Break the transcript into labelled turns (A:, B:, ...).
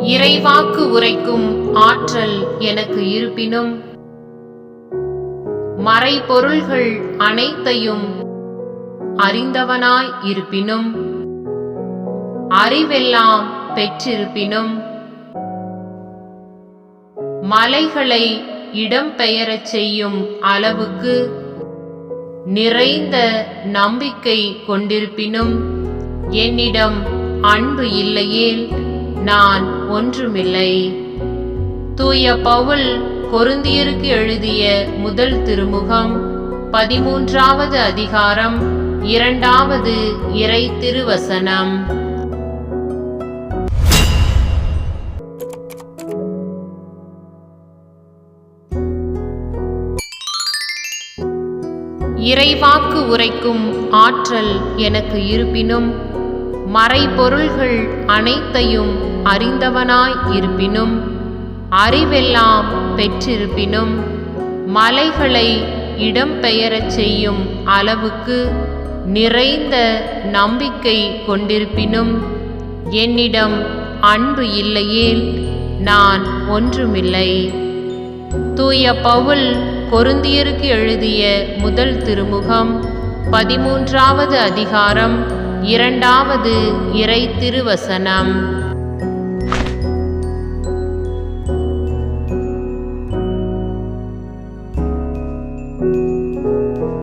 A: இறைவாக்கு உரைக்கும் ஆற்றல் எனக்கு இருப்பினும். மறைபொருள்கள் அனைத்தையும் அறிந்தவனாய் இருப்பினும். அறிவெல்லாம் பெற்றிருப்பினும். மலைகளை இடம்பெயரச் செய்யும் அளவுக்கு நிறைந்த நம்பிக்கை கொண்டிருப்பினும். என்னிடம் அன்பு இல்லையேல் நான் ஒன்றுமில்லை. தூய பவுல் கொருந்தியருக்கு எழுதிய முதல் திருமுகம் பதிமூன்றாவது அதிகாரம் இரண்டாவது இறை திருவசனம். இறைவாக்கு உரைக்கும் ஆற்றல் எனக்கு இருப்பினும் மறைபொருள்கள் அனைத்தையும் அறிந்தவனாய் இருப்பினும் அறிவெல்லாம் பெற்றிருப்பினும் மலைகளை இடம்பெயரச் செய்யும் அளவுக்கு நிறைந்த நம்பிக்கை கொண்டிருப்பினும் என்னிடம் அன்பு இல்லையேல் நான் ஒன்றுமில்லை. தூய பவுல் கொருந்தியருக்கு எழுதிய முதல் திருமுகம் பதிமூன்றாவது அதிகாரம் இரண்டாவது இறை திருவசனம்.